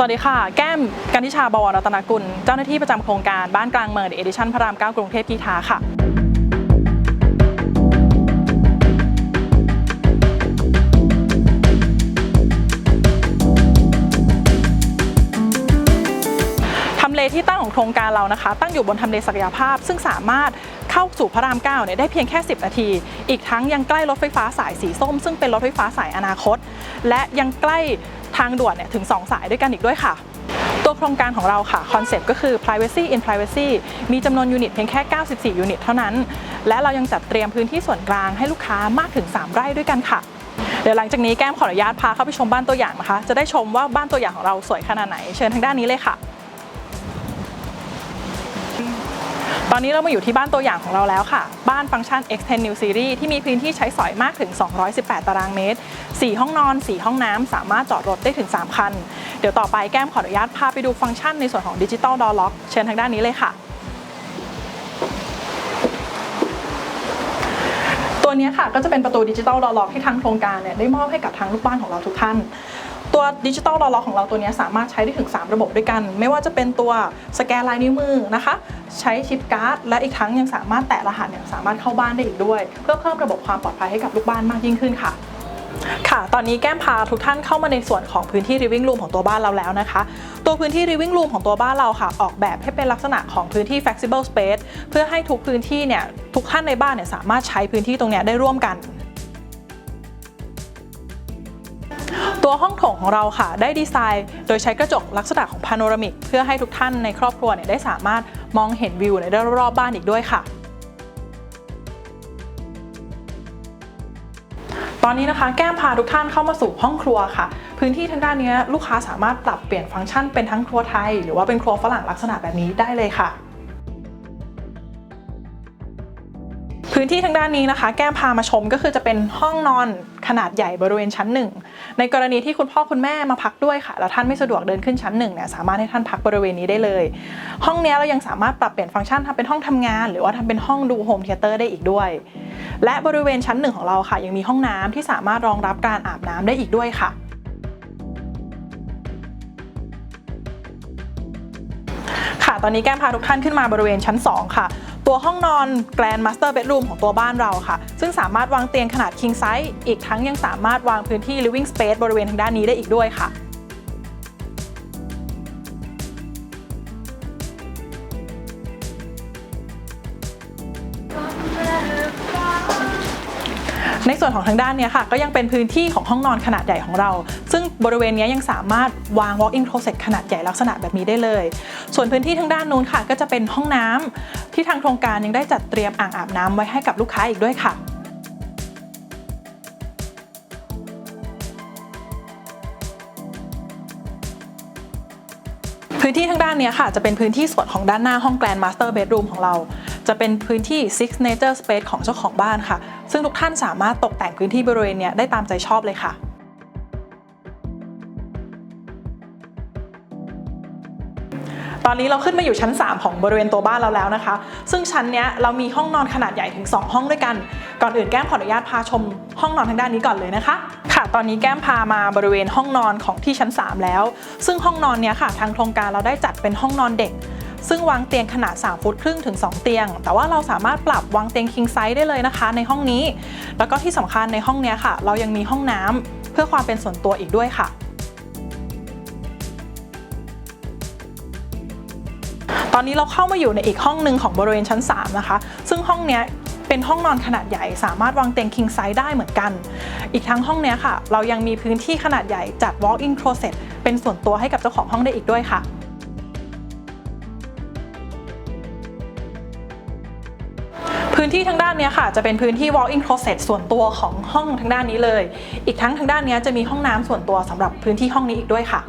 สวัสดีค่ะ แก้มกันทิชาบวรรัตนกุล เจ้าหน้าที่ประจำโครงการบ้านกลางเมืองเอดิชั่นพระรามเก้ากรุงเทพกีทาค่ะทำเลที่ตั้งของโครงการเรานะคะ ตั้งอยู่บนทำเลศักยภาพ ซึ่งสามารถเข้าสู่พระราม9เนี่ยได้เพียงแค่ 10 นาที อีกทั้งยังใกล้รถไฟฟ้าสายสีส้ม ซึ่งเป็นรถไฟฟ้าสายอนาคต และยังใกล้ ทางด่วนเนี่ยถึง 2 สายด้วยกันอีกด้วยค่ะ ตัวโครงการของเราค่ะคอนเซปต์ก็คือ privacy in privacy มีจำนวนยูนิตเพียงแค่ 94 ยูนิตเท่านั้น และเรายังจัดเตรียมพื้นที่ส่วนกลางให้ลูกค้ามากถึง 3 ไร่ด้วยกันค่ะเดี๋ยวหลังจากนี้แก้มขออนุญาตพาเข้าไปชมบ้านตัวอย่างนะคะ จะได้ชมว่าบ้านตัวอย่างของเราสวยขนาดไหน เชิญทางด้านนี้เลยค่ะ ตอนนี้เรามาอยู่ที่บ้านตัวอย่างของเราแล้วค่ะ บ้านฟังก์ชัน X10 New Series ที่มีพื้นที่ใช้สอยมากถึง 218 ตารางเมตร 4 ห้องนอน 4 ห้องน้ำ สามารถจอดรถได้ถึง 3 คัน เดี๋ยวต่อไปแก้มขออนุญาตพาไปดูฟังก์ชันในส่วนของ Digital Door Lock เชิญทางด้านนี้เลยค่ะตัวนี้ค่ะก็จะเป็นประตูดิจิตอลดอล็อกที่ทางโครงการเนี่ยได้มอบให้กับทางลูกบ้านของเราทุกท่าน ตัวดิจิตอลดอล็อกของเราตัวนี้สามารถใช้ได้ถึง 3 ระบบด้วยกัน ไม่ว่าจะเป็นตัวสแกนลายนิ้วมือนะคะ ใช้ชิปการ์ด และอีกทั้งยังสามารถแตะรหัสเนี่ยสามารถเข้าบ้านได้อีกด้วย เพื่อเพิ่มระบบความปลอดภัยให้กับลูกบ้านมากยิ่งขึ้นค่ะค่ะ ตอนนี้แก้มพาทุกท่านเข้ามาในส่วนของพื้นที่ living room ของตัวบ้านเราแล้วนะคะ ตัวพื้นที่ living room ของตัวบ้านเราค่ะ ออกแบบให้เป็นลักษณะของพื้นที่ flexible space เพื่อให้ทุกพื้นที่เนี่ย ทุกท่านในบ้านเนี่ยสามารถใช้พื้นที่ตรงเนี้ยได้ร่วมกัน ตัวห้องโถงของเราค่ะ ได้ดีไซน์โดยใช้กระจกลักษณะของพาโนรามิก เพื่อให้ทุกท่านในครอบครัวเนี่ยได้สามารถมองเห็นวิวในรอบๆบ้านอีกด้วยค่ะตอนนี้นะคะแก้มพาทุกท่านเข้ามาสู่ห้องครัวค่ะ พื้นที่ทางด้านเนี้ยลูกค้าสามารถปรับเปลี่ยนฟังก์ชันเป็นทั้งครัวไทย หรือว่าเป็นครัวฝรั่งลักษณะแบบนี้ได้เลยค่ะ พื้นที่ทางด้านนี้นะคะ แก้มพามาชมก็คือจะเป็นห้องนอนขนาดใหญ่บริเวณชั้นหนึ่งในกรณีที่คุณพ่อคุณแม่มาพักด้วยค่ะ แล้วท่านไม่สะดวกเดินขึ้นชั้นหนึ่งเนี่ยสามารถให้ท่านพักบริเวณนี้ได้เลย ห้องเนี้ยเรายังสามารถปรับเปลี่ยนฟังก์ชันทำเป็นห้องทำงาน หรือว่าทำเป็นห้องดูโฮมเทเตอร์ได้อีกด้วย และบริเวณชั้นหนึ่งของเราค่ะ ยังมีห้องน้ำที่สามารถรองรับการอาบน้ำได้อีกด้วยค่ะ ตอนนี้แก้มพาทุกท่านขึ้นมาบริเวณชั้น 2 ค่ะ ตัวห้องนอน Grand Master Bedroom ของตัวบ้านเราค่ะ ซึ่งสามารถวางเตียงขนาด King Size อีกทั้งยังสามารถวางพื้นที่ Living Space บริเวณทางด้านนี้ได้อีกด้วยค่ะ ในส่วนของทางด้านเนี้ยค่ะก็ยังเป็นพื้นที่ของห้องนอนขนาดใหญ่ของเรา ซึ่งบริเวณเนี้ยยังสามารถวาง walk-in closet ขนาดใหญ่ลักษณะแบบนี้ได้เลย ส่วนพื้นที่ทางด้านนู้นค่ะ ก็จะเป็นห้องน้ำที่ทางโครงการยังได้จัดเตรียมอ่างอาบน้ำไว้ให้กับลูกค้าอีกด้วยค่ะพื้นที่ทางด้านเนี้ยค่ะจะเป็นพื้นที่ส่วนของด้านหน้าห้อง Grand Master Bedroom ของเรา จะเป็นพื้นที่ Six Nature Space ของเจ้าของบ้านค่ะ ซึ่งทุกท่านสามารถตกแต่งพื้นที่บริเวณเนี้ยได้ตามใจชอบเลยค่ะตอนนี้เราขึ้นมาอยู่ชั้น 3 ของบริเวณตัวบ้านเราแล้วนะคะ ซึ่งชั้นเนี้ยเรามีห้องนอนขนาดใหญ่ถึง 2 ห้องด้วยกัน ก่อนอื่นแก้มขออนุญาตพาชมห้องนอนทางด้านนี้ก่อนเลยนะคะ ค่ะ ตอนนี้แก้มพามาบริเวณห้องนอนของที่ชั้น 3 แล้ว ซึ่งห้องนอนเนี้ยค่ะ ทางโครงการเราได้จัดเป็นห้องนอนเด็ก ซึ่งวางเตียงขนาด 3 ฟุตครึ่งถึง 2 เตียง แต่ว่าเราสามารถปรับวางเตียง king size ได้เลยนะคะ ในห้องนี้ แล้วก็ที่สำคัญในห้องนี้ค่ะ เรายังมีห้องน้ำเพื่อความเป็นส่วนตัวอีกด้วยค่ะตอนนี้เราเข้ามาอยู่ในอีกห้องหนึ่งของบริเวณชั้น 3 นะคะ ซึ่งห้องนี้เป็นห้องนอนขนาดใหญ่ สามารถวางเตียง king size ได้เหมือนกัน อีกทั้งห้องนี้ค่ะ เรายังมีพื้นที่ขนาดใหญ่จัด walk-in closet เป็นส่วนตัวให้กับเจ้าของห้องได้อีกด้วยค่ะ พื้นที่ทางด้านนี้ค่ะ จะเป็นพื้นที่ walk-in closet ส่วนตัวของห้องทางด้านนี้เลย อีกทั้งทางด้านนี้จะมีห้องน้ำส่วนตัวสำหรับพื้นที่ห้องนี้อีกด้วยค่ะ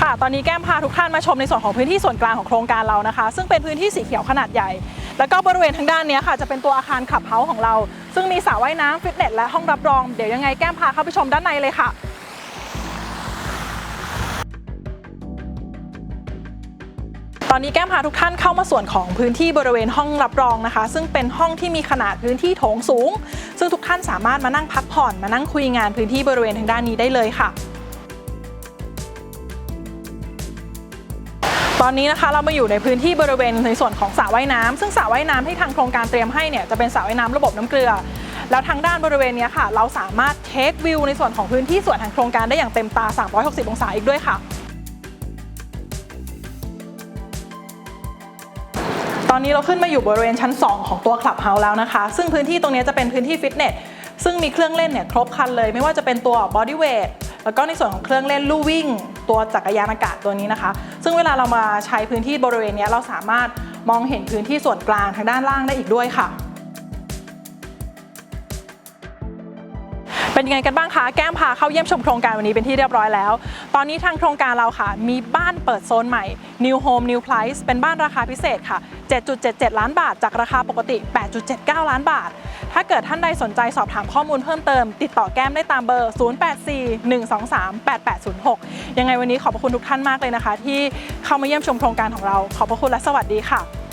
ค่ะ ตอนนี้แก้มพาทุกท่านมาชมในส่วนของพื้นที่ส่วนกลางของโครงการเรานะคะ ซึ่งเป็นพื้นที่สีเขียวขนาดใหญ่ แล้วก็บริเวณทางด้านนี้ค่ะ จะเป็นตัวอาคารขับเฮาส์ของเรา ซึ่งมีสระว่ายน้ำฟิตเนสและห้องรับรอง เดี๋ยวยังไงแก้มพาเข้าไปชมด้านในเลยค่ะ อนอนนี้แก้มพาทุกท่านเข้ามาส่วนของพื้นที่บริเวณห้องรับรองนะคะ ซึ่งเป็นห้องที่มีขนาดพื้นที่โถงสูง ซึ่งทุกท่านสามารถมานั่งพักผ่อนมานั่งคุยงานพื้นที่บริเวณทางด้านนี้ได้เลยค่ะตอนนี้นะคะเรามาอยู่ในพื้นที่บริเวณในส่วนของสระว่ายน้ำซึ่งสระว่ายน้ำที่ทางโครงการเตรียมให้เนี่ยจะเป็นสระว่ายน้ำระบบน้ำเกลือ แล้วทางด้านบริเวณนี้ค่ะ เราสามารถเทควิวในส่วนของพื้นที่ส่วนทางโครงการได้อย่างเต็มตา 360 องศาอีกด้วยค่ะ อนนี้เราขึ้นมาอยู่บริเวณชั้น 2 ของตัวคลับเฮาส์แล้วนะคะ ซึ่งพื้นที่ตรงนี้จะเป็นพื้นที่ฟิตเนสซึ่งมีเครื่องเล่นเนี่ยครบครันเลย ไม่ว่าจะเป็นตัวบอดี้เวทแล้วก็ในส่วนของเครื่องเล่นลู่วิ่ง ตัวจักรยานอากาศตัวนี้นะคะ ซึ่งเวลาเรามาใช้พื้นที่บริเวณนี้เราสามารถมองเห็นพื้นที่ส่วนกลางทางด้านล่างได้อีกด้วยค่ะ เป็นยังไงกันบ้างคะ แก้มพาเข้าเยี่ยมชมโครงการวันนี้เป็นที่เรียบร้อยแล้ว ตอนนี้ทางโครงการเราค่ะ มีบ้านเปิดโซนใหม่ New Home New Price เป็นบ้านราคาพิเศษค่ะ 7.77 ล้านบาท จากราคาปกติ 8.79 ล้านบาท ถ้าเกิดท่านใดสนใจสอบถามข้อมูลเพิ่มเติม ติดต่อแก้มได้ตามเบอร์ 0841238806 ยังไงวันนี้ขอบพระคุณทุกท่านมากเลยนะคะ ที่เข้ามาเยี่ยมชมโครงการของเรา ขอบพระคุณและสวัสดีค่ะ